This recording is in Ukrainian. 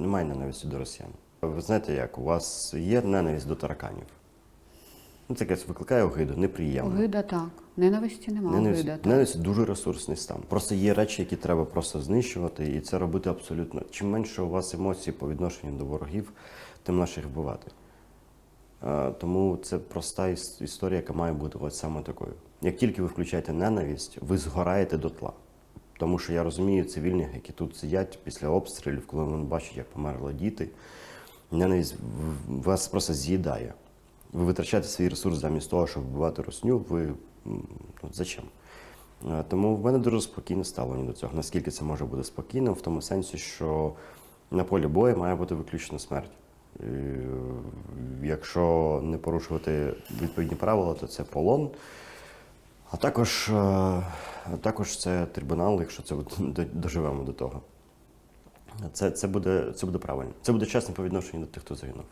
немає ненависті до росіян. Ви знаєте як, у вас є ненависть до тараканів. Ну, це якесь викликає огиду, неприємно. Огида так. Ненависті немає. Ненависть, Огида так. ненависть дуже ресурсний стан. Просто є речі, які треба просто знищувати, і це робити абсолютно. Чим менше у вас емоцій по відношенню до ворогів, тим легше їх вбивати. Тому це проста історія, яка має бути ось саме такою. Як тільки ви включаєте ненависть, ви згораєте дотла. Тому що я розумію цивільних, які тут сидять після обстрілів, коли вони бачать, як померли діти. Ненависть вас просто з'їдає. Ви витрачаєте свій ресурс замість того, щоб вбивати русню, ви ну, зачем? Е, Тому в мене дуже спокійне ставлення до цього. Наскільки це може бути спокійним, в тому сенсі, що на полі бою має бути виключно смерть. І, е, якщо не порушувати відповідні правила, то це полон. А також, е, також це трибунал, якщо це доживемо до того. Це, це, буде, це буде правильно. Це буде чесно по відношенню до тих, хто загинув.